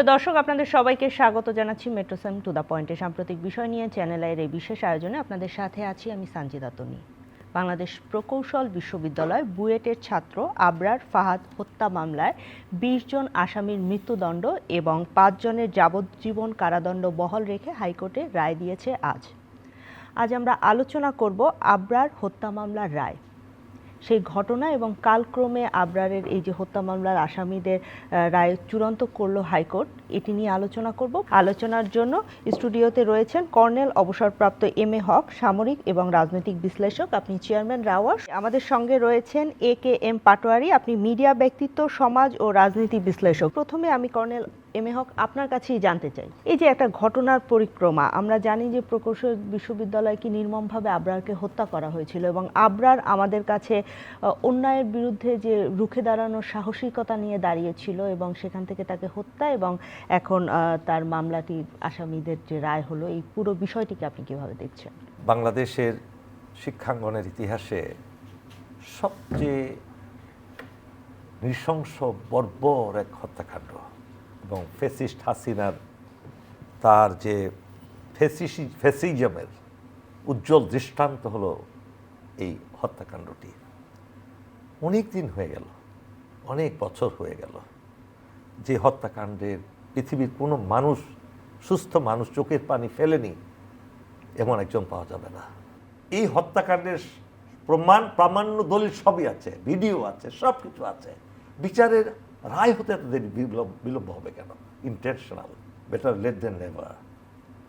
প্রিয় দর্শক, আপনাদের সবাইকে স্বাগত জানাচ্ছি মেট্রোসাম টু দ্য পয়েন্টে সাম্প্রতিক বিষয় নিয়ে চ্যানেল আইয়ের এই বিশেষ আয়োজনে আপনাদের সাথে আছি আমি সানজিদা তনি বাংলাদেশ প্রকৌশল বিশ্ববিদ্যালয় বুয়েটের ছাত্র আবরার ফাহাদ হত্যা মামলায় বিশ জন আসামির মৃত্যুদণ্ড এবং পাঁচজনের যাবজ্জীবন কারাদণ্ড বহাল রেখে হাইকোর্টে রায় দিয়েছে আজ। আজ আমরা আলোচনা করব আবরার হত্যা মামলার রায়। সেই ঘটনা এবং কালক্রমে আবরারের এই যে হত্যা মামলার আসামিদের রায় চূড়ান্ত করল হাইকোর্ট। এটি নিয়ে আলোচনা করব। আলোচনার জন্য স্টুডিওতে রয়েছেন কর্নেল অবসরপ্রাপ্ত এম এ হক, সামরিক এবং রাজনৈতিক বিশ্লেষক আপনি চেয়ারম্যান রাওয়ার আমাদের সঙ্গে রয়েছেন এ কে এম পাটোয়ারি, আপনি মিডিয়া ব্যক্তিত্ব, সমাজ ও রাজনীতি বিশ্লেষক। প্রথমে আমি কর্নেল এম এ হক আপনার কাছেই জানতে চাই। এই যে একটা ঘটনার পরিক্রমা, আমরা জানি যে প্রকৌশল বিশ্ববিদ্যালয়কে নির্মমভাবে আবরারকে হত্যা করা হয়েছিল এবং আবরার আমাদের কাছে অন্যায়ের বিরুদ্ধে যে রুখে দাঁড়ানোর সাহসিকতা নিয়ে দাঁড়িয়েছিল এবং সেখান থেকে তাকে হত্যা এবং এখন তার মামলাটি আসামিদের যে রায় হলো, এই পুরো বিষয়টিকে আপনি কীভাবে দেখছেন? বাংলাদেশের শিক্ষাঙ্গনের ইতিহাসে সবচেয়ে নৃশংস, বর্বর এক হত্যাকাণ্ড এবং ফেসিস্ট হাসিনার তার যে ফেসিসি, ফেসিজমের উজ্জ্বল দৃষ্টান্ত হলো এই হত্যাকাণ্ডটি। অনেক দিন হয়ে গেল, অনেক বছর হয়ে গেল, যে হত্যাকাণ্ডের পৃথিবীর কোনো মানুষ, সুস্থ মানুষ চোখের পানি ফেলেনি, এমন একজন পাওয়া যাবে না। এই হত্যাকাণ্ডের প্রমাণ, প্রামাণ্য দলিল সবই আছে, ভিডিও আছে সব কিছু আছে। বিচারের রায় হতে এত দেরি বিলম্ব হবে কেন? Intentional better late than never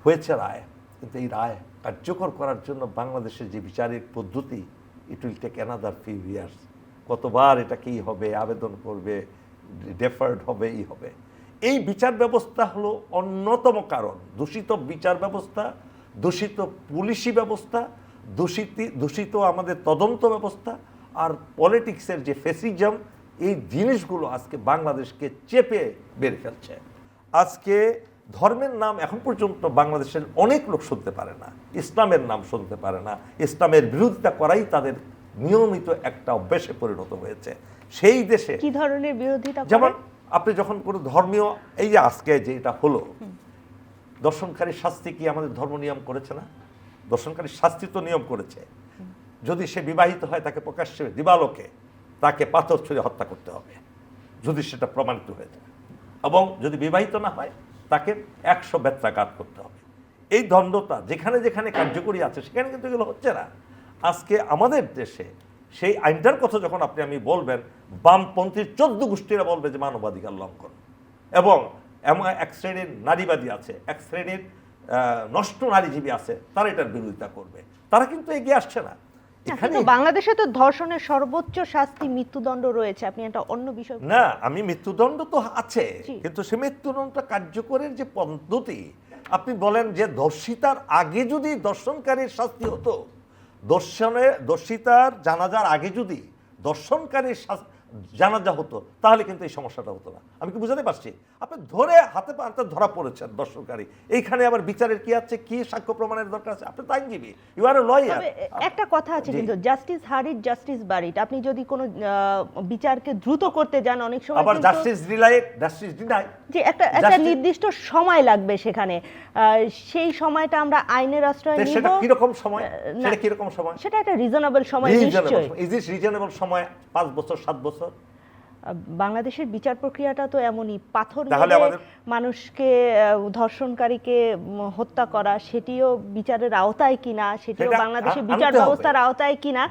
হয়েছে রায়, কিন্তু এই রায় কার্যকর করার জন্য বাংলাদেশের যে বিচারিক পদ্ধতি it will take another few years কতবার এটা কী হবে, আবেদন করবে ডেফার্ড হবে, ই হবে। এই বিচার ব্যবস্থা হলো অন্যতম কারণ। দূষিত বিচার ব্যবস্থা দূষিত পুলিশি ব্যবস্থা দূষিত দূষিত আমাদের তদন্ত ব্যবস্থা আর পলিটিক্সের যে ফেসিজম এই জিনিসগুলো আজকে বাংলাদেশকে চেপে বেড়ে ফেলছে। আজকে ধর্মের নাম এখন পর্যন্ত বাংলাদেশের অনেক লোক শুনতে পারে না ইসলামের নাম শুনতে পারে না। ইসলামের বিরোধিতা করাই তাদের নিয়মিত একটা অভ্যাসে পরিণত হয়েছে। সেই দেশে কি ধরনের বিরোধিতা যেমন? আপনি যখন কোনো ধর্মীয়, এই যে আজকে যে এটা হলো, দর্শনকারী শাস্তি কি আমাদের ধর্ম নিয়ম করেছে না? দর্শনকারী শাস্তি তো নিয়ম করেছে। যদি সে বিবাহিত হয়, তাকে প্রকাশ্যে দিবালোকে, তাকে পাথর ছুঁড়ে হত্যা করতে হবে, যদি সেটা প্রমাণিত হয়ে যায় এবং যদি বিবাহিত না হয়, তাকে একশো বেত্রাঘাত করতে হবে। এই দ্বন্দ্বতা যেখানে যেখানে কার্যকরী আছে, সেখানে কিন্তু এগুলো হচ্ছে না। আজকে আমাদের দেশে সেই আইনটার কথা যখন আপনি আমি বলবেন বামপন্থীর চোদ্দ গোষ্ঠীরা বলবে যে মানবাধিকার লঙ্ঘন। এবং এমন এক শ্রেণির নারীবাদী আছে এক শ্রেণির নষ্ট নারীজীবী আছে তারা এটার বিরোধিতা করবে। তারা কিন্তু এগিয়ে আসছে না। বাংলাদেশে তো ধর্ষণের সর্বোচ্চ শাস্তি মৃত্যুদণ্ড রয়েছে। আপনি একটা অন্য বিষয় না আমি মৃত্যুদণ্ড তো আছে কিন্তু সে মৃত্যুদণ্ডটা কার্যকরের যে পদ্ধতি আপনি বলেন যে দর্শিতার আগে যদি দর্শনকারীর শাস্তি হতো দর্শনে দর্শিতার জানাজার আগে যদি দর্শনকারীর জানাজা হতো তাহলে কিন্তু এই সমস্যাটা হতো না। আমি কি বুঝাতে পারছি? আপনি ধরে হাতে পাতে ধরা পড়েছেন দর্শনকারী এইখানে আবার বিচারের কি আছে? কি সাক্ষ্য প্রমাণের দরকার আছে? আপনি তো আইনজীবী ইউ আর লয়ার একটা কথা আছে কিন্তু জাস্টিস হারিট জাস্টিস বারিট আপনি যদি কোনো বিচারকে দ্রুত করতে যান অনেক সময় আবার জাস্টিস রিলাই জাস্টিস ডিনাই যে একটা একটা নির্দিষ্ট সময় লাগবে সেখানে। সেই সময়টা আমরা আইনের আশ্রয় নিব। সেটা কি রকম সময় সেটা কীরকম সময়? সেটা একটা রিজনেবল সময় নিশ্চয়ই। ইজ রিজনেবল সময়? পাঁচ বছর সাত বছর? আহ, বাংলাদেশের বিচার প্রক্রিয়াটা তো এমনই পাথর মানুষকে ধর্ষণকারীকে হত্যা করা সেটিও বিচারের আওতায় কিনা সেটিও বাংলাদেশের বিচার ব্যবস্থার আওতায় কিনা?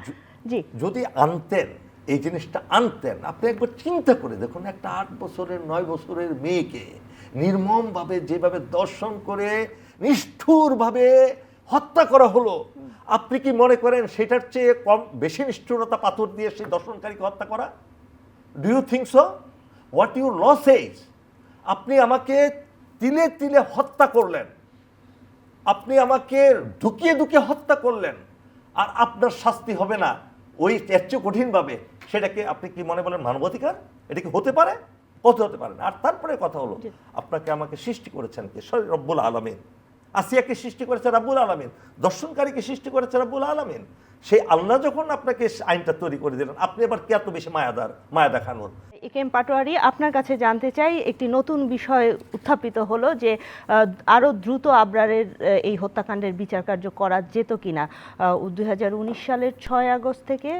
জি। যদি আনতেন এই জিনিসটা আনতেন আপনি একবার চিন্তা করে দেখুন একটা আট বছরের নয় বছরের মেয়েকে নির্মমভাবে যেভাবে দর্শন করে নিষ্ঠুরভাবে হত্যা করা হলো আপনি কি মনে করেন সেটার চেয়ে কম বেশি নিষ্ঠুরতা পাথর দিয়ে সেই দর্শনকারীকে হত্যা করা? Do you think so what you lose age আপনি আমাকে তিলে তিলে হত্যা করলেন। আপনি আমাকে ঢুকিয়ে ঢুকিয়ে হত্যা করলেন। আর আপনার শাস্তি হবে না। ওই এর চেয়ে কঠিনভাবে সেটাকে আপনি কি মনে বলেন মানবাধিকার? এটা কি হতে পারে? হতে হতে পারে না। আর তারপরে কথা হলো আপনাকে আমাকে সৃষ্টি করেছেন কে? সরি রব্বুল আলমিন। আসিয়াকে সৃষ্টি করেছে রাব্বুল আলমিন দর্শনকারীকে সৃষ্টি করেছে রাব্বুল আলমিন। সেই আল্লাহ যখন আপনাকে আইনটা তৈরি করে দিলেন আপনি এবার কি এত বেশি মায়াদার মায়া দেখানোর এ পাটোয়ারি আপনার কাছে জানতে চাই একটি নতুন বিষয় উত্থাপিত হলো যে আরও দ্রুত আবরারের এই হত্যাকাণ্ডের বিচার কার্য করা যেত কিনা। দুই হাজার উনিশ সালের ছয় আগস্ট থেকে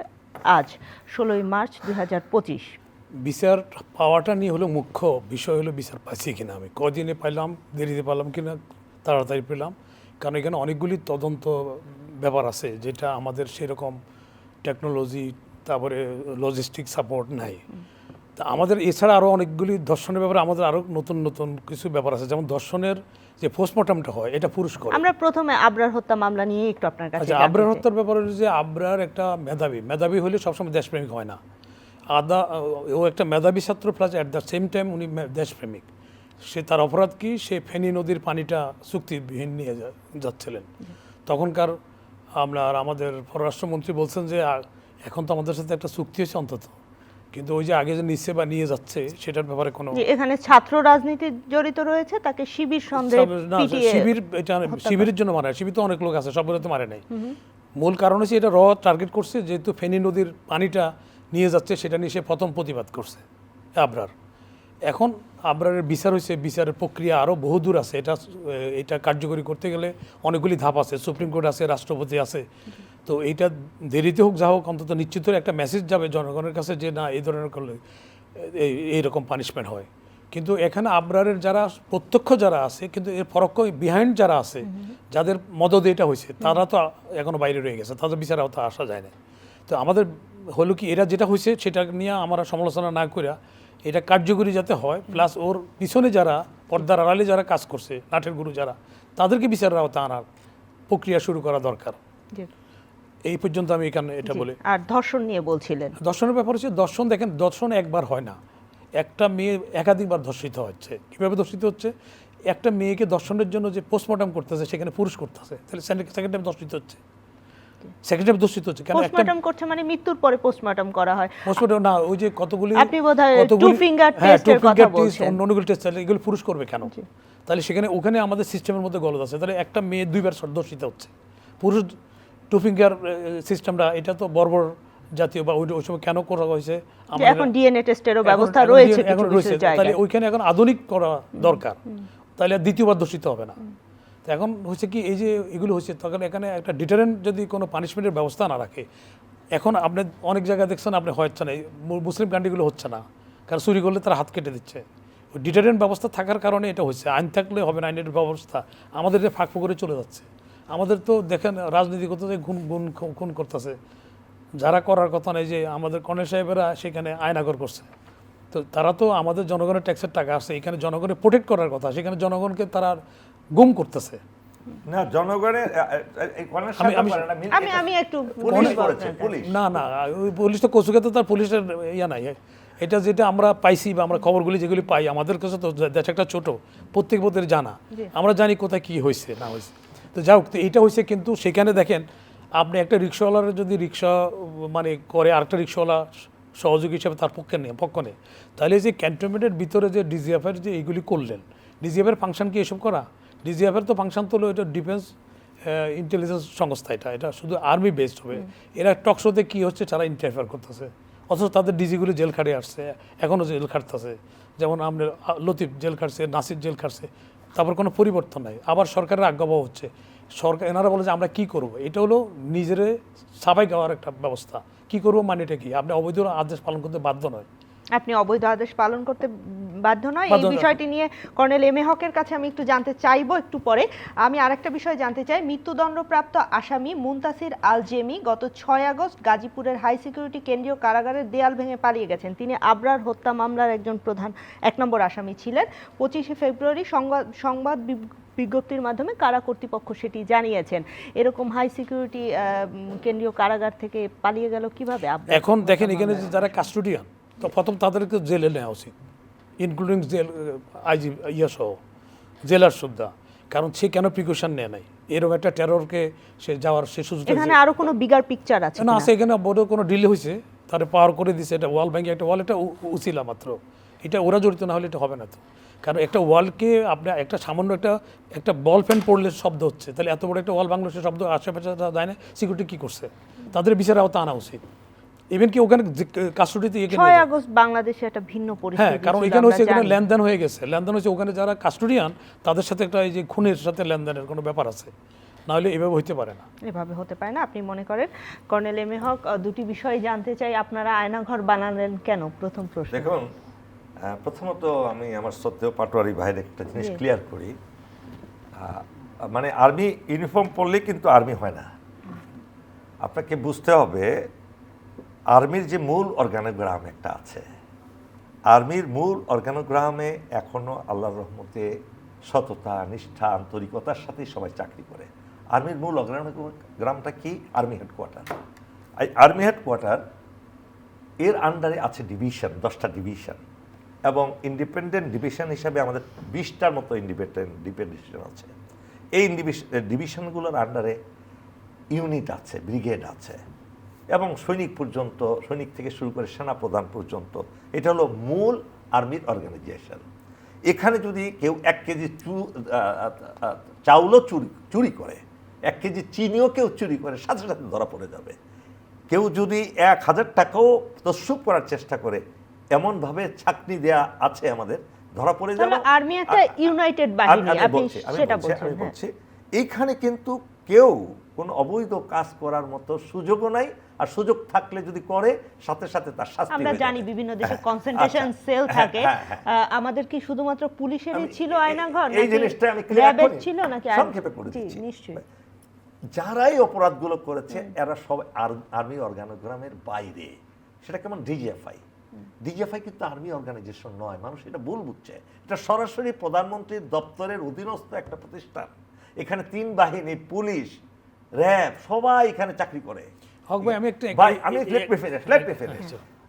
আজ ষোলোই মার্চ দুই হাজার পঁচিশ। বিচার পাওয়াটা নিয়ে হলো মুখ্য বিষয় হলো বিচার পাচ্ছি কিনা আমি। কদিনে পাইলাম দেরিতে পারলাম কিনা তাড়াতাড়ি পেলাম। কারণ এখানে অনেকগুলি তদন্ত ব্যাপার আছে যেটা আমাদের সেরকম টেকনোলজি তারপরে লজিস্টিক সাপোর্ট নাই। তা আমাদের এছাড়া আরও অনেকগুলি দর্শনের ব্যাপারে আমাদের আরও নতুন নতুন কিছু ব্যাপার আছে। যেমন দর্শনের যে পোস্টমর্টমটা হয় এটা পুরুষ করে। আমরা প্রথমে আবরার হত্যা মামলা নিয়ে একটু আপনার কাছে আচ্ছা আবরার হত্যার ব্যাপারে হলো যে আবরার একটা মেধাবী। মেধাবী হলে সবসময় দেশপ্রেমিক হয় না। আদা ও একটা মেধাবী ছাত্র plus at the same time উনি দেশপ্রেমিক। সে তার অপরাধ কি? সে ফেনী নদীর পানিটা চুক্তিবিহীন নিয়ে যাচ্ছিলেন। তখনকার আমরা আমাদের পররাষ্ট্রমন্ত্রী বলছেন যে এখন তো আমাদের সাথে একটা চুক্তি হয়েছে অন্তত। কিন্তু ওই যে আগে যে নিচ্ছে বা নিয়ে যাচ্ছে সেটার ব্যাপারে কোনো এখানে ছাত্র রাজনীতি জড়িত রয়েছে তাকে শিবির সন্দেহে শিবির এটা শিবিরের জন্য মারা শিবির তো অনেক লোক আছে সব তো মারে নাই। মূল কারণ হচ্ছে এটা র টার্গেট করছে যেহেতু ফেনী নদীর পানিটা নিয়ে যাচ্ছে সেটা নিয়ে সে প্রথম প্রতিবাদ করছে আবরার। এখন আবরারের বিচার হয়েছে, বিচারের প্রক্রিয়া আরও বহুদূর আছে। এটা এটা কার্যকরী করতে গেলে অনেকগুলি ধাপ আছে। সুপ্রিম কোর্ট আছে, রাষ্ট্রপতি আছে। তো এইটা দেরিতে হোক, যা হোক, অন্তত নিশ্চিত একটা মেসেজ যাবে জনগণের কাছে যে, না, এই ধরনের করলে এই এইরকম পানিশমেন্ট হয়। কিন্তু এখানে আবরারের যারা প্রত্যক্ষ যারা আছে, কিন্তু এর পরোক্ষ বিহাইন্ড যারা আছে, যাদের মদত এটা হয়েছে, তারা তো এখনও বাইরে রয়ে গেছে। তাদের বিচার আওতা আসা যায় না। তো আমাদের হলো কি, এরা যেটা হয়েছে, সেটা নিয়ে আমরা সমালোচনা না করিয়া এটা কার্যকরী যাতে হয় প্লাস ওর পিছনে যারা পর্দার আড়ালে যারা কাজ করছে নাটের গুরু যারা তাদেরকে বিচারের আওতা আনার প্রক্রিয়া শুরু করা দরকার। এই পর্যন্ত আমি এখানে এটা। বলে আর ধর্ষণ নিয়ে বলছিলেন। দর্শনের ব্যাপার হচ্ছে দর্শন দেখেন দর্শন একবার হয় না। একটা মেয়ে একাধিকবার ধর্ষিত হচ্ছে। কীভাবে ধর্ষিত হচ্ছে? একটা মেয়েকে দর্শনের জন্য যে পোস্টমর্টম করতেছে সেখানে পুরুষ করতেছে তাহলে সেকেন্ড টাইম ধর্ষিত হচ্ছে। সেকেন্ড ধর্ষিত হচ্ছে কেন পোস্টমর্টম করছে মানে মৃত্যুর পরে পোস্টমর্টম করা হয়। পোস্টমর্টম না ওই যে কতগুলি আপনি বোধহয় হ্যাঁ, test two এর কথা বলছেন। অন্যগুলো টেস্ট তাহলে এগুলো পুরুষ করবে কেন? তাহলে সেখানে ওখানে আমাদের সিস্টেমের মধ্যে গলদ আছে। তাহলে একটা মেয়ে দুইবার হচ্ছে। পুরুষ টু ফিঙ্গার সিস্টেমটা এটা তো বর্বর জাতীয় বা ওই সময় কেন করা হয়েছে? এখন ডিএনএ টেস্টেরও ব্যবস্থা রয়েছে এখন রয়েছে। তাহলে ওইখানে এখন আধুনিক করা দরকার। তাহলে দ্বিতীয়বার দূষিত হবে না। তো এখন হচ্ছে কি, এই যে এগুলো হচ্ছে তখন এখানে একটা ডিটারেন্ট যদি কোনো পানিশমেন্টের ব্যবস্থা না রাখে, এখন আপনি অনেক জায়গায় দেখছেন আপনি হচ্ছে না মুসলিম কান্ট্রিগুলো হচ্ছে না। কারণ চুরি করলে তারা হাত কেটে দিচ্ছে। ডিটারেন্ট ব্যবস্থা থাকার কারণে এটা হচ্ছে আইন থাকলে হবে না, আইনের ব্যবস্থা। আমাদের যে ফাঁক করে চলে যাচ্ছে। আমাদের তো দেখেন রাজনীতি যে গুণ গুণ, খুন করতেছে, যারা করার কথা নেই যে আমাদের কনের সাহেবেরা সেখানে আয়নাগর করছে। তো তারা তো আমাদের জনগণের ট্যাক্সের টাকা আছে, এখানে জনগণের প্রোটেক্ট করার কথা। সেখানে জনগণকে তারা গুম করতেছে। না জনগণের আমি- আমি- একটু না না পুলিশ তো কচুকে তো তার পুলিশের ইয়া নাই। এটা যেটা আমরা পাইছি বা আমরা খবরগুলি যেগুলি পাই আমাদের কাছে তো দেশ একটা ছোট প্রত্যেক বোধের জানা। আমরা জানি কোথায় কি হয়েছে না হয়েছে তো যাই হোক তো এইটা হয়েছে কিন্তু সেখানে দেখেন আপনি একটা রিক্সাওয়ালার যদি রিক্সা মানে করে আরেকটা রিক্সাওয়ালা সহযোগী হিসেবে তার পক্ষে নেই পক্ষ নেই তাহলে যে ক্যান্টনমেন্টের ভিতরে যে ডিজিএফের যে এইগুলি করলেন ডিজিএফের ফাংশন কি এসব করা? ডিজিএফের তো ফাংশন তো হলো এটা ডিফেন্স ইন্টেলিজেন্স সংস্থা এটা। এটা শুধু আর্মি বেসড হবে। এরা টকশোতে কী হচ্ছে তারা ইন্টারফেয়ার করতেছে। অথচ তাদের ডিজিগুলো জেল খাটে আসছে এখনও জেল খাটতেছে। যেমন আপনার আ, লতিফ জেল খাটছে নাসির জেল খাটছে। তারপর কোনো পরিবর্তন নাই। আবার সরকারের আজ্ঞাবহ হচ্ছে। সরকার এনারা বলে যে আমরা কি করব? এটা হলো নিজেরে সাবাই গাওয়ার একটা ব্যবস্থা। কি করব মানে এটা কি? আপনি অবৈধ আদেশ পালন করতে বাধ্য নয়। আপনি অবৈধ আদেশ পালন করতে বাধ্য নয়। এই বিষয়টি নিয়ে কর্নেল এম এ হকের কাছে আমি একটু জানতে চাইব একটু পরে। আমি আরেকটা বিষয় জানতে চাই। মৃত্যুদণ্ডপ্রাপ্ত আসামি মুনতাসির আল জেমি গত ছয় আগস্ট গাজীপুরের হাই সিকিউরিটি কেন্দ্রীয় কারাগারের দেয়াল ভেঙে পালিয়ে গেছেন। তিনি আবরার হত্যা মামলার একজন প্রধান এক নম্বর আসামি ছিলেন। পঁচিশে ফেব্রুয়ারি সংবাদ সংবাদ বিজ্ঞপ্তির মাধ্যমে কারা কর্তৃপক্ষ সেটি জানিয়েছেন। এরকম হাই সিকিউরিটি কেন্দ্রীয় কারাগার থেকে পালিয়ে গেল কীভাবে? এখন দেখেন এখানে যারা কাস্টোডিয়ান তো প্রথম তাদেরকে জেলে নেওয়া উচিত ইনক্লুডিং জেল আইজি ইয়া সহ জেলার সুদ্ধা। কারণ সে কেন প্রিকশন নেয় নাই? এরকম একটা টেররকে সে যাওয়ার সে সুযোগ এখানে আরও কোনো বিগার পিকচার আছে না আছে এখানে বড় কোনো ডিলে হয়েছে তারে পাওয়ার করে দিছে। এটা ওয়াল ব্যাংকে একটা ওয়াল এটা উচিলা মাত্র। এটা ওরা জড়িত না হলে এটা হবে না তো। কারণ একটা ওয়ালকে আপনার একটা সামান্য একটা একটা বল পেন পড়লে শব্দ হচ্ছে। তাহলে এত বড় একটা ওয়াল বাংলাদেশের শব্দ আশেপাশে দেয় না সিকিউরিটি কী করছে। তাদের বিচারে আওতা আনা উচিত। ইভেন কি ওখানে কাস্টডিতে ইয়ে ছয় আগস্ট বাংলাদেশে একটা ভিন্ন পরিস্থিতি হ্যাঁ কারণ এখানে হচ্ছে এখানে লেনদেন হয়ে গেছে। লেনদেন হচ্ছে ওখানে যারা কাস্টোডিয়ান তাদের সাথে একটা এই যে খুনের সাথে লেনদেনের কোনো ব্যাপার আছে। না হলে এভাবে হইতে পারে না। এভাবে হতে পারে না আপনি মনে করেন। কর্নেল এম এ হক দুটি বিষয় জানতে চাই আপনারা আয়নাঘর বানালেন কেন? প্রথম প্রশ্ন। দেখুন আহ, প্রথমত আমি আমার সত্ত্বেও পাটোয়ারি ভাইয়ের একটা জিনিস ক্লিয়ার করি। আহ, মানে আর্মি ইউনিফর্ম পরলে কিন্তু আর্মি হয় না। আপনাকে বুঝতে হবে আর্মির যে মূল অর্গানোগ্রাম একটা আছে, আর্মির মূল অর্গানোগ্রামে এখনও আল্লাহর রহমতে সততা, নিষ্ঠা, আন্তরিকতার সাথেই সবাই চাকরি করে। আর্মির মূল অর্গানোগ্রামটা কি? আর্মি হেডকোয়ার্টার এই আর্মি হেডকোয়ার্টার এর আন্ডারে আছে ডিভিশন দশটা ডিভিশন এবং ইন্ডিপেন্ডেন্ট ডিভিশন হিসাবে আমাদের বিশটার মতো ইন্ডিপেন্ডেন্ট ডিভিশন আছে। এই ডিভিশনগুলোর আন্ডারে ইউনিট আছে ব্রিগেড আছে। এবং সৈনিক পর্যন্ত সৈনিক থেকে শুরু করে সেনা প্রধান পর্যন্ত এটা হলো মূল আর্মির অর্গানাইজেশন এখানে যদি কেউ এক কেজি চু চাউলও চুরি চুরি করে এক কেজি চিনিও কেউ চুরি করে সাথে সাথে ধরা পড়ে যাবে। কেউ যদি এক হাজার টাকাও তসুপ করার চেষ্টা করে এমনভাবে চাকরি দেয়া আছে আমাদের ধরা পড়ে যাবে। আর্মি একটা ইউনাইটেড বাহিনী আপনি সেটা বলছেন হ্যাঁ। বলছি এইখানে কিন্তু কেউ কোনো অবৈধ কাজ করার মতো সুযোগও নাই আর সুযোগ থাকলে যদি করে সাথে সাথে তার শাস্তি আমরা জানি বিভিন্ন দেশে হ্যাঁ, কনসেন্ট্রেশন আচ্ছা, সেল হ্যাঁ, থাকে। হ্যাঁ, হ্যাঁ। আহ, আমাদের কি শুধুমাত্র পুলিশেরই ছিল আয়নাঘর এই জিনিসটা আমি র্যাবের করি। ছিল নাকি সংক্ষেপে করে দিচ্ছি। নিশ্চয়ই। যারাই অপরাধগুলো করেছে এরা সব আর্মি অর্গানোগ্রামের বাইরে। সেটা কেমন? ডিজিএফআই ডিজিএফআই কিন্তু আর্মি অর্গানাইজেশন নয়। মানুষ এটা ভুল বুঝছে। এটা সরাসরি প্রধানমন্ত্রীর দপ্তরের অধীনস্থ একটা প্রতিষ্ঠান। এখানে তিন বাহিনী পুলিশ র্যাব সবাই এখানে চাকরি করে। হক ভাই আমি একটা ভাই আমি let me finish let me. Finish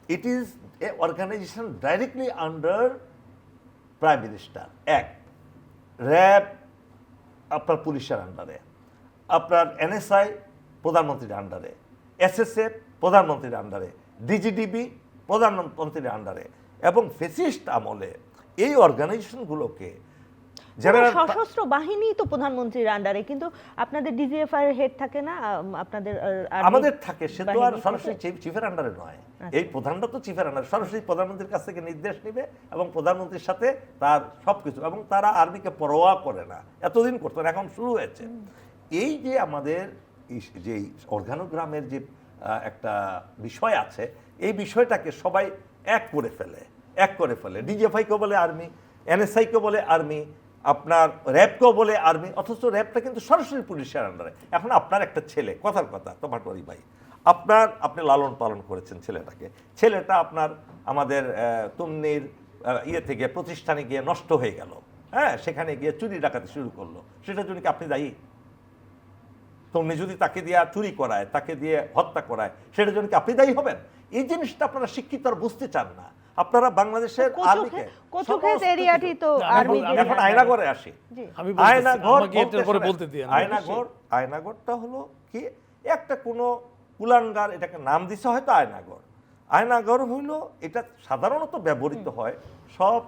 it is a organisation directly under prime minister এক র্যাব আপনার পুলিশের আন্ডারে আপনার এনএসআই প্রধানমন্ত্রীর আন্ডারে এসএসএফ প্রধানমন্ত্রীর আন্ডারে ডিজিডিবি প্রধানমন্ত্রীর আন্ডারে এবং ফেসিস্ট আমলে এই অর্গানাইজেশনগুলোকে যারা সশস্ত্র বাহিনী তো প্রধানমন্ত্রীর আন্ডারে কিন্তু আপনাদের ডিজিএফআই এর হেড থাকে না? আপনাদের আমাদের থাকে সে তো আর সরাসরি চিফের আন্ডারে নয়। আচ্ছা। এই প্রধানটা তো চিফের আন্ডারে সরাসরি প্রধানমন্ত্রীর কাছ থেকে নির্দেশ নেবে এবং প্রধানমন্ত্রীর সাথে তার সবকিছু এবং তারা আর্মিকে পরোয়া করে না। এতদিন করতো না এখন শুরু হয়েছে। এই যে আমাদের যে অর্গানোগ্রামের যে একটা বিষয় আছে এই বিষয়টাকে সবাই এক করে ফেলে এক করে ফেলে। ডিজিএফআইকেও বলে আর্মি এনএসআইকেও বলে আর্মি আপনার র্যাবকেও বলে আর্মি, অথচ র্যাবটা কিন্তু সরাসরি পুলিশের আন্ডারে এখন আপনার একটা ছেলে, কথার কথা, তোমার টরি ভাই। আপনার, আপনি লালন পালন করেছেন ছেলেটাকে। ছেলেটা আপনার, আমাদের তুমনির ইয়ে থেকে প্রতিষ্ঠানে গিয়ে নষ্ট হয়ে গেল। হ্যাঁ সেখানে গিয়ে চুরি ডাকাতে শুরু করল। সেটার জন্য কি আপনি দায়ী? তুমি যদি তাকে দিয়ে চুরি করায়, তাকে দিয়ে হত্যা করায়, সেটার জন্য কি আপনি দায়ী হবেন? এই জিনিসটা আপনারা শিক্ষিত আর বুঝতে চান না। আপনারা বাংলাদেশের আর্মিকে কোচুক্ষেত এরিয়াটি তো আর্মি এখন আয়নাগরে আসি। আমি আয়নাঘর আমাকে বলতে দিন আয়নাঘর আয়নাঘরটা হলো কি? একটা কোনো কুলাঙ্গার এটাকে নাম দিছে হয়তো আয়নাঘর আয়নাঘর হইল এটা সাধারণত ব্যবহৃত হয় সব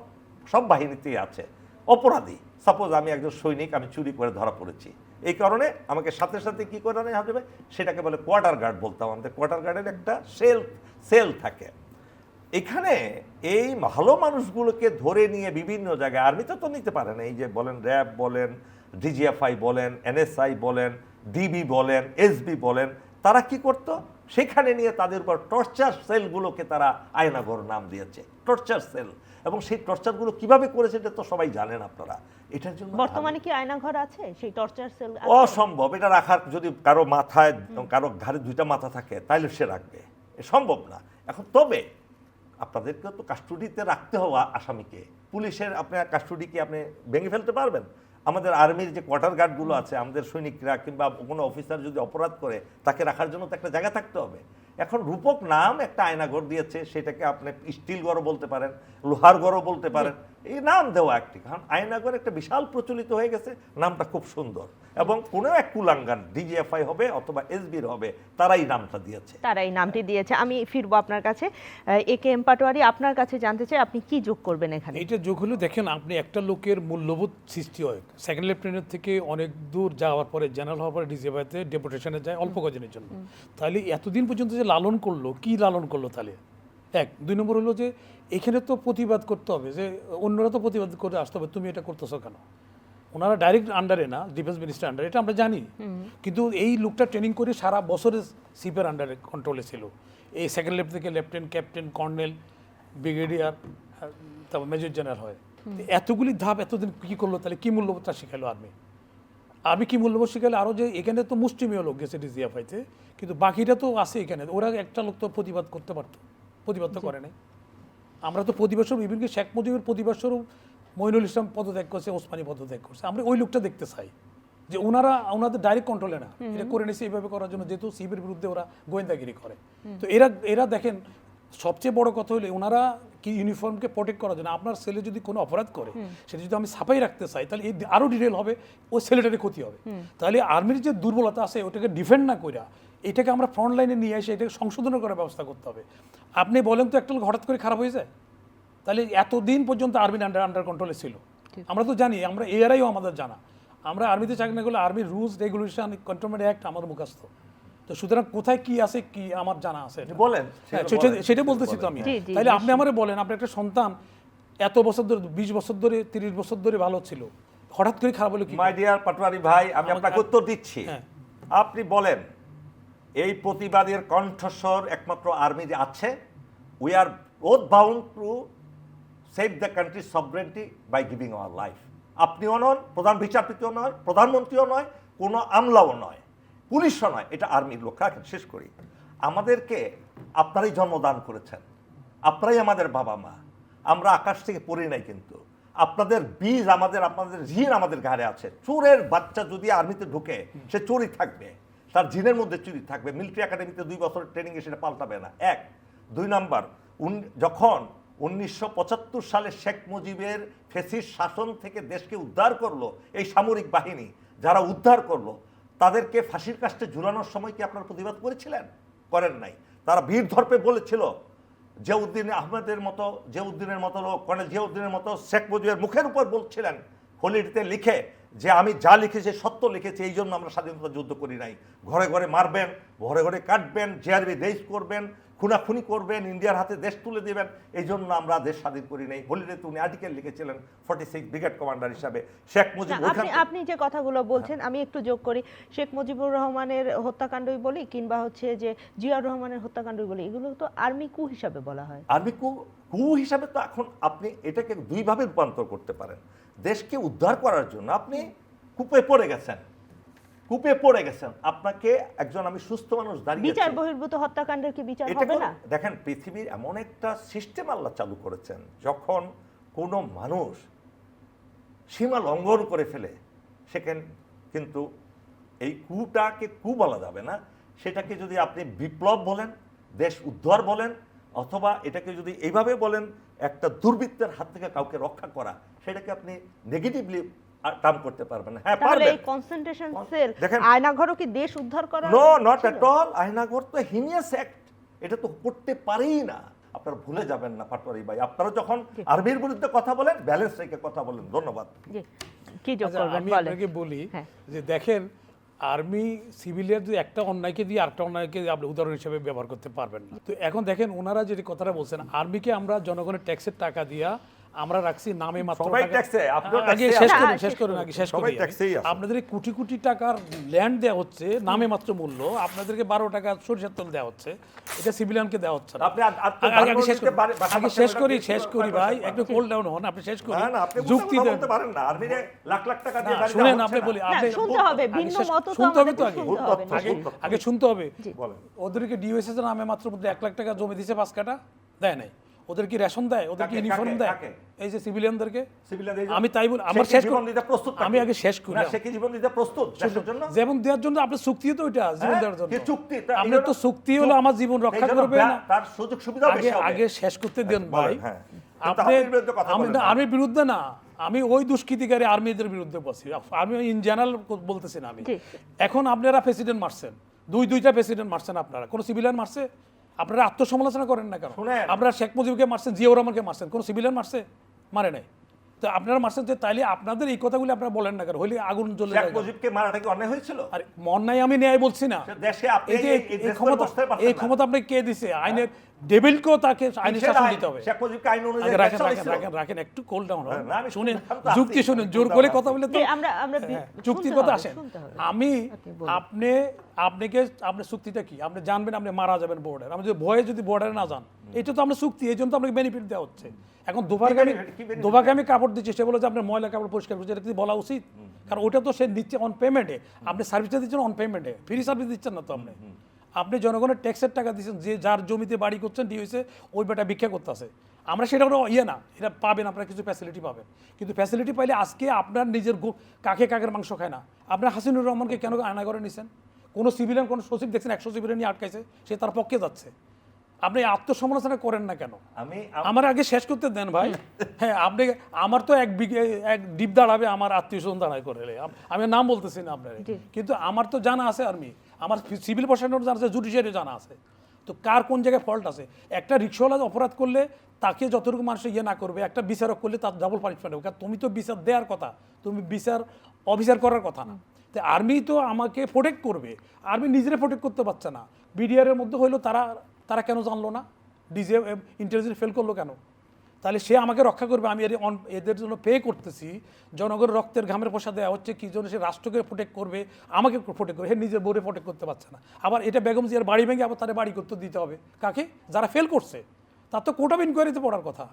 সব বাহিনীতেই আছে। অপরাধী। সাপোজ আমি একজন সৈনিক আমি চুরি করে ধরা পড়েছি। এই কারণে আমাকে সাথে সাথে কি করে নেওয়া যাবে সেটাকে বলে কোয়ার্টার গার্ড বলতাম আমাদের কোয়ার্টার গার্ডের একটা সেল সেল থাকে। এখানে এই ভালো মানুষগুলোকে ধরে নিয়ে বিভিন্ন জায়গায় আর্মিতে তো নিতে পারে না এই যে বলেন র্যাব বলেন ডিজিএফআই বলেন এনএসআই বলেন ডিবি বলেন এসবি বলেন তারা কি করত? সেখানে নিয়ে তাদের উপর টর্চার সেলগুলোকে তারা আয়নাঘর নাম দিয়েছে টর্চার সেল। এবং সেই টর্চারগুলো কীভাবে করেছে এটা তো সবাই জানেন আপনারা। এটার জন্য বর্তমানে কি আয়নাঘর আছে? সেই টর্চার সেল অসম্ভব এটা রাখার যদি কারও মাথায় কারও ঘাড়ে দুইটা মাথা থাকে তাইলে সে রাখবে। এ সম্ভব না। এখন তবে আপনাদেরকে তো কাস্টডিতে রাখতে হওয়া আসামিকে। পুলিশের আপনার কাস্টডিকে আপনি ভেঙে ফেলতে পারবেন? আমাদের আর্মির যে কোয়ার্টার গার্ডগুলো আছে আমাদের সৈনিকরা কিংবা কোনো অফিসার যদি অপরাধ করে তাকে রাখার জন্য তো একটা জায়গা থাকতে হবে। এখন রূপক নাম একটা আয়নাঘর দিয়েছে সেটাকে আপনি স্টিল গড়ও বলতে পারেন লোহার গড়ও বলতে পারেন। এই নাম দেওয়া একটি কারণ আয়নাগর একটা বিশাল প্রচলিত হয়ে গেছে নামটা খুব সুন্দর। এবং কোনো এক কুলাঙ্গান ডিজিএফআই হবে অথবা এসবির হবে তারাই নামটা দিয়েছে। তারা এই নামটি দিয়েছে। আমি ফিরবো আপনার কাছে। এ কে এম পাটোয়ারি আপনার কাছে জানতে চাই আপনি কি যোগ করবেন এখানে? এইটা যোগ হলে দেখেন আপনি একটা লোকের মূল্যবোধ সৃষ্টি হয়। সেকেন্ড লেফটেন্যান্ট থেকে অনেক দূর যাওয়ার পরে জেনারেল হওয়ার পরে ডিজিএফআইতে ডেপুটেশনে যায় অল্প কদিনের জন্য। তাহলে এতদিন পর্যন্ত যে লালন করল কি লালন করল তাহলে? এক। দুই নম্বর হলো যে এখানে তো প্রতিবাদ করতে হবে যে অন্যরা তো প্রতিবাদ করে আসতে হবে তুমি এটা করতেছো কেন? ওনারা ডাইরেক্ট আন্ডারে না ডিফেন্স মিনিস্টার আন্ডারে এটা আমরা জানি। কিন্তু এই লোকটা ট্রেনিং করে সারা বছরের সিপের আন্ডারে কন্ট্রোলে ছিল। এই সেকেন্ড লেফট থেকে লেফটেন্যান্ট ক্যাপ্টেন কর্নেল ব্রিগেডিয়ার তারপর মেজর জেনারেল হয়। এতগুলি ধাপ এতদিন কি করল তাহলে কি মূল্যবোধটা শিখালো আর্মি আর্মি কি মূল্যবোধ শিখালে? আরও যে এখানে তো মুষ্টিমেয় লোক গেছে ডিজিএফআইতে কিন্তু বাকিটা তো আছে এখানে। ওরা একটা লোক তো প্রতিবাদ করতে পারতো। প্রতিবাদ তো করে নাই। আমরা তো প্রতিবাদ স্বরূপ ইভেন শেখ মুজিবের প্রতিবাদ স্বরূপ মইনুল ইসলাম পদত্যাগ করছে ওসমানী পদত্যাগ করছে। আমরা ওই লোকটা দেখতে চাই যে ওনারা ওনাদের ডাইরেক্ট কন্ট্রোলে না। এটা করে নিছে এইভাবে করার জন্য যেহেতু সিবির বিরুদ্ধে ওরা গোয়েন্দাগিরি করে। তো এরা এরা দেখেন সবচেয়ে বড় কথা হলো ওনারা কি ইউনিফর্মকে প্রোটেক্ট করার জন্য? আপনার ছেলে যদি কোনো অপরাধ করে সেটা যদি আমি ছাপাই রাখতে চাই তাহলে এই আরও ডিটেল হবে ওই ছেলেটারই ক্ষতি হবে। তাহলে আর্মির যে দুর্বলতা আছে ওটাকে ডিফেন্ড না কইরা এটাকে আমরা ফ্রন্ট লাইনে নিয়ে এসে এটাকে সংশোধন করার ব্যবস্থা করতে হবে। আপনি বলেন তো একটা লোক হঠাৎ করে খারাপ হয়ে যায় তাহলে এতদিন পর্যন্ত আর্মির আন্ডার আন্ডার কন্ট্রোলে ছিল। আমরা তো জানি আমরা এআরআইও আমাদের জানা। আমরা আর্মিতে চাকরি না করলে আর্মির রুলস রেগুলেশন কন্ট্রোলমেন্ট অ্যাক্ট আমার মুখস্থ। তো সুতরাং কোথায় কি আছে কি আমার জানা আছে বলেন হ্যাঁ, সেটা সেটা বলতেছি তো আমি। তাহলে আপনি আমার বলেন আপনি একটা সন্তান এত বছর ধরে বিশ বছর ধরে তিরিশ বছর ধরে ভালো ছিল। হঠাৎ করে খারাপ হলো কি মাই ডিয়ার পাটোয়ারি ভাই আমি আপনাকে উত্তর দিচ্ছি। হ্যাঁ। আপনি বলেন এই প্রতিবাদের কণ্ঠস্বর একমাত্র আর্মি যে আছে we are oath bound to save the country sovereignty by giving our life আপনিও নন, প্রধান বিচারপতিও নয়, প্রধানমন্ত্রীও নয়, কোনো আমলাও নয়, পুলিশও নয়, এটা আর্মির লোক রাখেন, শেষ করি। আমাদেরকে আপনারাই জন্মদান করেছেন, আপনারাই আমাদের বাবা মা, আমরা আকাশ থেকে পড়ি নাই কিন্তু। আপনাদের বীজ আমাদের, আপনাদের ঋণ আমাদের ঘাড়ে আছে। চোরের বাচ্চা যদি আর্মিতে ঢুকে, সে চোরই থাকবে। তার জিনের মধ্যে চুরি থাকবে। মিলিটারি একাডেমিতে দুই বছরের ট্রেনিংয়ে সেটা পাল্টাবে না। এক, দুই নাম্বার যখন উনিশশো পঁচাত্তর সালে শেখ মুজিবের ফেসিস শাসন থেকে দেশকে উদ্ধার করল, এই সামরিক বাহিনী, যারা উদ্ধার করল, তাদেরকে ফাঁসির কাস্টে ঝুলানোর সময় কি আপনারা প্রতিবাদ করেছিলেন? করেন নাই। তারা বীর ধর্পে বলেছিল, জিয়াউদ্দিন আহমেদের মতো, জিয়াউদ্দিনের মতো লোক, কর্নেল জিয়াউদ্দিনের মতো শেখ মুজিবের মুখের উপর বলছিলেন হোলিডিতে লিখে যে আমি যা লিখেছি, সত্য লিখেছি, এই জন্য আমরা স্বাধীনতা যুদ্ধ করি নাই। ঘরে ঘরে মারবেন, ঘরে ঘরে কাটবেন, জেআরবি দেশ করবেন খুনাখুনি করবেন ইন্ডিয়ার হাতে দেশ তুলে দেবেন এই জন্য আমরা দেশ স্বাধীন করি নাই। হোলিডেতে উনি আর্টিকেল লিখেছিলেন ফর্টি সিক্স ব্রিগেড কমান্ডার হিসাবে। শেখ মুজিব আপনি আপনি যে কথাগুলো বলছেন আমি একটু যোগ করি। শেখ মুজিবুর রহমানের হত্যাকাণ্ডই বলি কিংবা হচ্ছে যে জিয়াউর রহমানের হত্যাকাণ্ডই বলি এগুলো তো আর্মি কু হিসাবে বলা হয়। আর্মি কু কু হিসাবে তো এখন আপনি এটাকে দুইভাবে রূপান্তর করতে পারেন। দেশকে উদ্ধার করার জন্য আপনি কূপে পড়ে গেছেন। কূপে পড়ে গেছেন। আপনাকে একজন আমি সুস্থ মানুষ দাঁড়িয়ে বিচার বহির্ভূত হত্যাকাণ্ডের কি বিচার হবে না? দেখেন পৃথিবীর এমন একটা সিস্টেম আল্লাহ চালু করেছেন যখন কোনো মানুষ সীমা লঙ্ঘন করে ফেলে সেখানে কিন্তু এই কুটাকে কু বলা যাবে না। সেটাকে যদি আপনি বিপ্লব বলেন দেশ উদ্ধার বলেন অথবা এটাকে যদি এইভাবে বলেন একটা দুর্বৃত্তের হাত থেকে কাউকে রক্ষা করা সেটাকে আপনি নেগেটিভলি টার্ম করতে পারবেন না। হ্যাঁ পারবেন এই কনসেন্ট্রেশন সেল দেখেন- আয়নাঘরও কি দেশ উদ্ধার করা no not at all Aynaghor তো হিনিয়াস অ্যাক্ট এটা তো করতে পারেই না। আপনারা ভুলে যাবেন না পাটোয়ারি ভাই। আপনারা যখন আর্মির বিরুদ্ধে কথা বলেন ব্যালেন্স রেখে কথা বলেন। ধন্যবাদ। জি। কি আচ্ছা, করবেন? আমি আপনাকে বলি হ্যাঁ। যে দেখেন আর্মি সিভিলিয়ার যদি একটা অন্যায়কে দিয়ে আরেকটা অন্যায়কে আপনি উদাহরণ হিসেবে ব্যবহার করতে পারবেন না। তো এখন দেখেন ওনারা যে কথাটা বলছেন আর্মিকে আমরা জনগণের ট্যাক্সের টাকা দিয়া আমরা রাখছি নামে মাত্র সবাই ট্যাক্সে, আগে শেষ করুন হ্যাঁ, শেষ করুন করুন। আগে শেষ সবাই করি ট্যাক্সেই আছে। আপনাদের কোটি কোটি টাকার ল্যান্ড দেওয়া হচ্ছে নামে মাত্র মূল্য আপনাদেরকে বারো টাকা সরিষার তেল দেওয়া হচ্ছে। এটা সিভিলিয়ানকে দেওয়া হচ্ছে আপনি আগে- আগে শেষ করি আগে শেষ করি শেষ করি ভাই। একটু কোল ডাউন হন আপনি শেষ করি যুক্তি দেন। পারেন না। আর্মিরে লাখ লাখ টাকা দিয়ে শুনেন আপনি বলি আপনি শুনতে হবে ভিন্ন মত তো শুনতে হবে তো আগে। আগে শুনতে হবে। ওদেরকে ডিওএসএস নামে মাত্র মধ্যে এক লাখ টাকা জমি দিছে পাঁচ কাটা দেয় নাই। ওদের কি রেশন দেয়? ওদের কি ইউনিফর্ম দেয়? এই যে সিভিলিয়ানদেরকে আমি তাই বলি আমার শেষ জীবন করি দিতে প্রস্তুত আমি আগে শেষ করি না সে কি জীবন দিতে প্রস্তুত দেশের জন্য? যেমন দেওয়ার জন্য আপনার চুক্তি তো জীবন হ্যাঁ, দেওয়ার জন্য। কি চুক্তি আপনার তো চুক্তি হলো আমার জীবন রক্ষা করবে না। তার সুযোগ সুবিধাও আগে বেশি হবে। আগে শেষ করতে দেন ভাই। হ্যাঁ। আপনি বিরুদ্ধে আমি। আর্মির বিরুদ্ধে না। আমি ওই দুষ্কৃতিকারী আর্মিদের বিরুদ্ধে বলছি। আমি ইন জেনারেল বলতেছি না আমি। এখন আপনারা প্রেসিডেন্ট মারছেন। দুই দুইটা প্রেসিডেন্ট মারছেন আপনারা। কোনো সিভিলিয়ান মারছে? আপনারা আত্মসমালোচনা করেন না কেন। আপনারা শেখ মুজিবকে মারছেন জিয়াউর রহমানকে মারছেন কোনো সিভিলিয়ান মারছে? মারে নাই। তো আপনারা মারছেন যে তাইলে আপনাদের এই কথাগুলি আপনারা বলেন না কেন? হইলে আগুন জ্বলে শেখ মুজিবকে মারাটা কি অন্যায় হয়েছিল? আর মন নাই আমি ন্যায় বলছি না। দেশে আপনি এই ক্ষমতা এই ক্ষমতা আপনি কে দিছে? আইনের ডেভিলকেও তাকে আইনের শাসন দিতে হবে। রাখেন রাখেন রাখেন রাখেন একটু কোল ডাউন হ্যাঁ, না, আমি শুনেন তো যুক্তি শুনেন জোর করে কথা বলে তো যে আমরা আমরা বি- হ্যাঁ, কথা আসেন। আমি আপনি আপনাকে আপনার চুক্তিটা কি? আপনি জানবেন আপনি মারা যাবেন বোর্ডের আপনি যদি ভয়ে যদি বোর্ডারে না যান এটা তো আমরা চুক্তি এই জন্য তো আপনাকে বেনিফিট দেওয়া হচ্ছে। এখন? দুবারকে আমি কাপড় দিচ্ছি সে বলে যে আপনার ময়লা কাপড় পরিষ্কার করছে এটা কি বলা উচিত? কারণ ওটা তো সে দিচ্ছে অন পেমেন্টে আপনি সার্ভিসটা দিচ্ছেন অন পেমেন্টে ফ্রি সার্ভিস দিচ্ছেন না তো আপনি। আপনি জনগণের ট্যাক্সের টাকা দিচ্ছেন যে যার জমিতে বাড়ি করছেন ডি হয়েছে ওই বেটা ভিক্ষা করতেছে। আমরা সেটা কোনো ইয়ে না এটা পাবেন, আপনারা কিছু ফ্যাসিলিটি পাবেন। কিন্তু ফ্যাসিলিটি পাইলে আজকে আপনার নিজের কাকে কাকের মাংস খায় না? আপনার হাসিনুর রহমানকে কেন আয়না করে নিছেন? কোনো সিভিলিয়ান কোনো সচিব দেখছেন, একশো সিভিলিয়ান নিয়ে আটকাইছে, সে তার পক্ষে যাচ্ছে। আপনি আত্মসমালোচনা করেন না কেন? আমি আমার আগে শেষ করতে দেন ভাই। হ্যাঁ আপনি আমার তো এক বিঘে এক ডিপ দাঁড়াবে আমার আত্মীয় স্বজন দাঁড়ায় করে আমি নাম বলতেছি না আপনার। কিন্তু আমার তো জানা আছে আর্মি। আমার সিভিল প্রশাসনের জানা আছে জুডিশিয়ারি জানা আছে। তো কার কোন জায়গায় ফল্ট আছে? একটা রিক্সাওয়ালা অপরাধ করলে তাকে যতটুকু মানুষ ইয়ে না করবে একটা বিচারক করলে তার ডাবল পানিশমেন্ট হবে। কারণ তুমি তো বিচার দেওয়ার কথা তুমি বিচার অবিচার করার কথা না। তো আর্মি তো আমাকে প্রোটেক্ট করবে। আর্মি নিজেরা প্রোটেক্ট করতে পারছে না। বিডিআরের মধ্যে হইল তারা তারা কেন জানলো না? ডিজে ইন্টেলিজেন্স ফেল করল কেন? তাহলে সে আমাকে রক্ষা করবে, আমি এদের জন্য পে করতেছি। জনগণের রক্তের ঘামের পয়সা দেওয়া হচ্ছে কী জন্য সে রাষ্ট্রকে প্রোটেক্ট করবে, আমাকে প্রোটেক্ট করবে। সে নিজের বোর্ডে প্রোটেক্ট করতে পারছে না। আবার এটা বেগম জিয়ার বাড়ি ভেঙে আবার তাদের বাড়ি করতে দিতে হবে। কাকে? যারা ফেল করছে। তার তো কোর্ট অফ ইনকোয়ারিতে পড়ার কথা।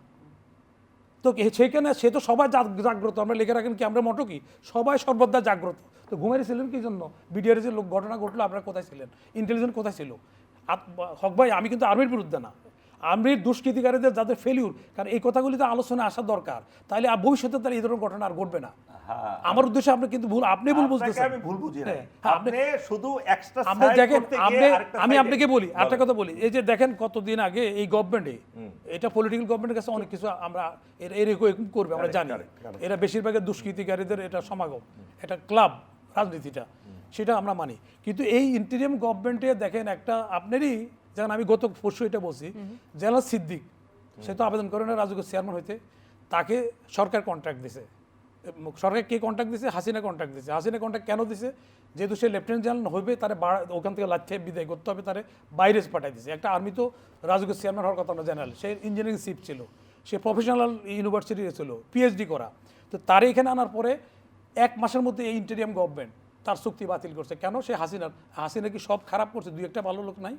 তো সেইখানে সে তো সবাই জাগ্রত। আমরা লিখে রাখেন কি, আমরা মটো কি? সবাই সর্বদা জাগ্রত। তো ঘুমাইছিলেন কি জন্য? বিডিআর যে লোক, ঘটনা ঘটলো, আপনারা কোথায় ছিলেন? ইন্টেলিজেন্ট কোথায় ছিল? হক ভাই আমি কিন্তু আর্মির বিরুদ্ধে না। আর্মির দুষ্কৃতিকারীদের যাদের ফেলিউর কারণ এই কথাগুলি তো আলোচনা আসা দরকার। তাহলে ভবিষ্যতে তাহলে এই ধরনের ঘটনা আর ঘটবে না। হ্যাঁ। আমার উদ্দেশ্যে আপনি কিন্তু ভুল আপনি ভুল আপনাকে বুঝতেছেন। আমি ভুল বুঝি হ্যাঁ, হ্যাঁ, আপনি- শুধু এক্সট্রা আপনি দেখেন আপনি আমি আপনাকে বলি একটা কথা বলি। এই যে দেখেন কতদিন আগে এই গভর্নমেন্টে এটা পলিটিক্যাল গভর্নমেন্টের কাছে অনেক কিছু আমরা এর- এরকম করবে আমরা জানি. এরা বেশিরভাগের দুষ্কৃতিকারীদের এটা সমাগম। এটা ক্লাব রাজনীতিটা। সেটা আমরা মানি। কিন্তু এই ইন্টেরিয়াম গভর্নমেন্টে দেখেন একটা আপনারই যেমন আমি গত পরশু এটা বলছি জেনারেল সিদ্দিক সে তো আবেদন করে না রাজুকের চেয়ারম্যান হইতে। তাকে সরকার কন্ট্রাক্ট দিছে। সরকার কে কন্ট্রাক্ট দিছে? হাসিনা কন্ট্রাক্ট দিছে। হাসিনা কন্ট্রাক্ট কেন দিছে? যেহেতু সে লেফটেন্যান্ট জেনারেল হইবে তারে ওখান থেকে লাথে বিদায় করতে হবে তারে বাইরে পাঠাই দিছে। একটা আর্মি তো রাজুকের চেয়ারম্যান হওয়ার কথা না জেনারেল সে ইঞ্জিনিয়ারিং শিপ ছিল। সে প্রফেশনাল ইউনিভার্সিটি ছিল পিএইচডি করা। তো তারে এখানে আনার পরে এক মাসের মধ্যে এই ইন্টেরিয়াম গভর্নমেন্ট তার চুক্তি বাতিল করছে। কেন সে হাসিনার হাসিনা কি সব খারাপ করছে? দুই একটা ভালো লোক নাই?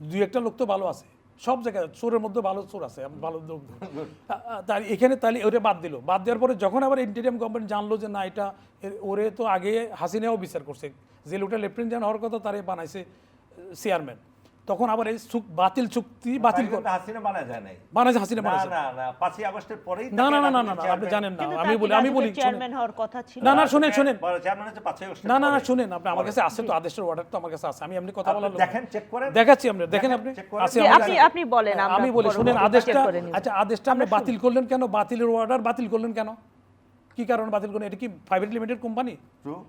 দুই একটা লোক তো ভালো আছে। সব জায়গায় চোরের মধ্যে ভালো চোর আছে ভালো লোক তার এখানে তাহলে ওরে বাদ দিল। বাদ দেওয়ার পরে যখন আবার ইন্টেরিয়াম গভর্নমেন্ট জানলো যে না, এটা ওরে তো আগে হাসিনাও বিচার করছে। যে লোকটা লেফটেন্যান্ট জেনারেল হওয়ার কথা তারে বানাইছে চেয়ারম্যান তখন আবার এই বাতিল চুক্তি বাতিল হাসিনা বানা যায় নাই। বানাইছে হাসিনা না বানাইছে না না পাঁচই আগস্টের পরেই না না না না না আপনি জানেন না আমি বলি আমি বলি চেয়ারম্যান হওয়ার কথা ছিল। না না শুনেন শুনেন। চেয়ারম্যান হচ্ছে পাঁচই আগস্টের না না না শুনেন আপনি আমার কাছে আছে তো আদেশের অর্ডার তো আমার কাছে আছে আমি এমনি কথা বলার লোক। দেখেন চেক করেন। দেখাচ্ছি আপনি দেখেন আপনি। আছে আপনি আপনি বলেন হ্যাঁ, আমরা আমি বলি শুনেন আদেশটা। আচ্ছা আদেশটা আপনি বাতিল করলেন কেন? বাতিলের অর্ডার বাতিল করলেন কেন? কি কারণে বাতিল করলেন? এটা কি প্রাইভেট লিমিটেড কোম্পানি True?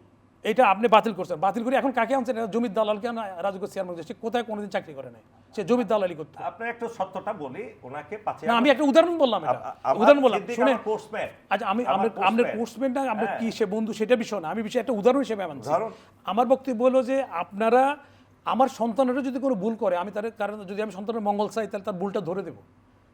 এটা আপনি বাতিল করছেন। বাতিল করে এখন কাকে আনছেন? জমির দালালকে আনা রাজুকের চেয়ারম্যান সে কোথায় কোনোদিন চাকরি করে নাই? সে জমির দালালি করতো। আপনার একটু সত্যটা বলি ওনাকে পাঁচই না আমি একটা উদাহরণ বললাম এটা। উদাহরণ বললাম। শুনে আচ্ছা আমি আমার আপনার। পোস্টমেন্ট না আপনার হ্যাঁ। কি সে বন্ধু সেটা বিষয় না। আমি বিষয় একটা উদাহরণ হিসেবে আনছি? আমার বক্তব্য হলো যে আপনারা আমার সন্তানেরও যদি কোনো ভুল করে আমি তার কারণ যদি আমি সন্তানের মঙ্গল চাই তাহলে তার ভুলটা ধরে দেবো।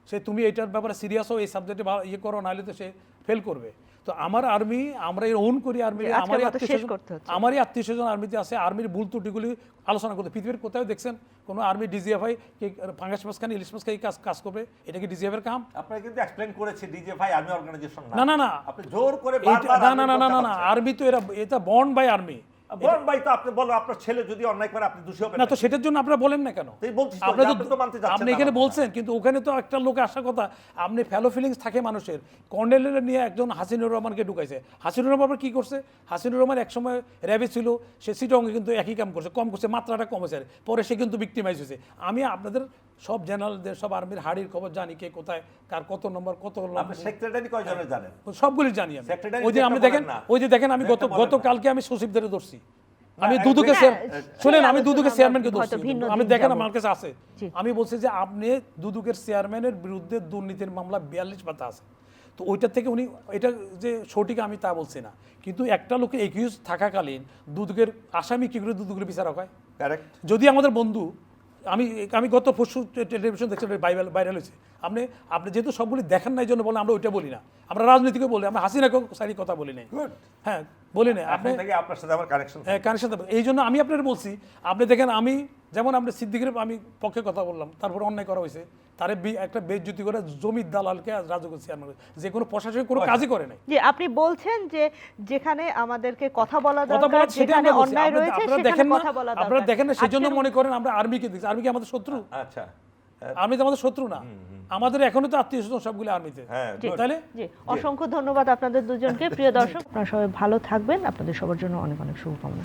সে তুমি এটার ব্যাপারে সিরিয়াস হও এই সাবজেক্টে ইয়ে করো নাহলে তো সে ফেল করবে। তো আমার আর্মি আমরা ওন করি আর্মি আমার আমারই আত্মীয় স্বজন আমারই আত্মীয় স্বজন আর্মিতে আছে আর্মির ভুল ত্রুটিগুলি আলোচনা করতে। পৃথিবীর কোথায় দেখছেন? কোনো আর্মি ডিজিএফআই কি ফাঙ্গাস মাছ খানি ইলিশ মাছ খাই কাজ কাজ করবে এটা কি ডিজিএফের কাম? আপনাকে কিন্তু এক্সপ্লেন করেছেন ডিজে ভাই আর্মি অর্গানাইজেশন না। না না আপনি জোর করে বারবার না না না না না না আর্মি তো এরা এটা বন্ড বাই আর্মি বরং ভাই তো আপনি বলো আপনার ছেলে যদি অন্যায় করে আপনি দোষী হবেন না তো সেটার জন্য আপনারা বলেন না কেন? আপনি তো মানতে চাচ্ছেন আপনি এখানে বলছেন কিন্তু ওখানে তো একটা লোক আসার কথা আপনি ফেলো ফিলিংস থাকে মানুষের। কর্নেলের নিয়ে একজন হাসিনুর রহমানকে ঢুকাইছে। হাসিনুর রহমান আবার কি করছে? হাসিনুর রহমান একসময় র্যাবে ছিল সে সিটঙ্গে কিন্তু একই কাম করছে কম করছে মাত্রাটা কমেছে পরে সে কিন্তু বিক্টিমাইজ হয়েছে। আমি আপনাদের সব জেনারেলদের সব আর্মির হাড়ির খবর জানি কে কোথায় কার কত নম্বর কত আপনি সেক্রেটারি কয়জনের জানেন? সবগুলি জানি আমি। ওই যে আপনি দেখেন ওই যে দেখেন আমি গত। গতকালকে আমি সচিবদের ধরছি। আমি দুদুকে শুনেন আমি দুদুকে চেয়ারম্যানকে ধরছি। আমি দেখেন আমার কাছে আছে। আমি বলছি যে আপনি দুদুকের চেয়ারম্যানের বিরুদ্ধে দুর্নীতির মামলা বিয়াল্লিশ পাতা আছে তো ওইটার থেকে উনি এটা যে সঠিক আমি তা বলছি না। কিন্তু একটা লোকে একিউজ থাকাকালীন দুদুকের আসামি কি করে দুদুকের বিচার হয়? যদি আমাদের বন্ধু আমি আমি গত পরশু টেলিভিশন দেখছি বাইরাল ভাইরাল হয়েছে। আপনি আপনি যেহেতু সবগুলি দেখেন নাই জন্য বলে আমরা ওইটা বলি না। আমরা রাজনীতিকে বলি আমরা হাসিনা সারি কথা বলি নাই। হ্যাঁ বলি না আপনি আপনার সাথে আমার কানেকশন হ্যাঁ কানেকশন এই জন্য আমি আপনার বলছি আপনি দেখেন আমি যেমন আপনি সিদ্দিকের আমি পক্ষে কথা বললাম তারপর অন্যায় করা হয়েছে। তারে বি- একটা বেজ্জতি করে জমির দালালকে রাজকীয় চেয়ারম্যান যে কোনো প্রশাসনিক কোনো কাজই করে নাই। জি আপনি বলছেন যে যেখানে আমাদেরকে কথা বলা কথা দরকার যেখানে আমরা বলছি। অন্যায় রয়েছে আপনারা সেখানে দেখেন না কথা বলা আপনারা দেখেন না সেজন্য মনে করেন আমরা আর্মিকে দিচ্ছি আর্মি কি আমাদের শত্রু? আচ্ছা। আর্মি তো আমাদের শত্রু না। আমাদের এখনও তো আত্মীয় স্বজন সবগুলো আর্মিতে। হ্যাঁ তাহলে? জি। অসংখ্য ধন্যবাদ আপনাদের দুজনকে। প্রিয় দর্শক আপনারা সবাই ভালো থাকবেন। আপনাদের সবার জন্য অনেক অনেক শুভকামনা।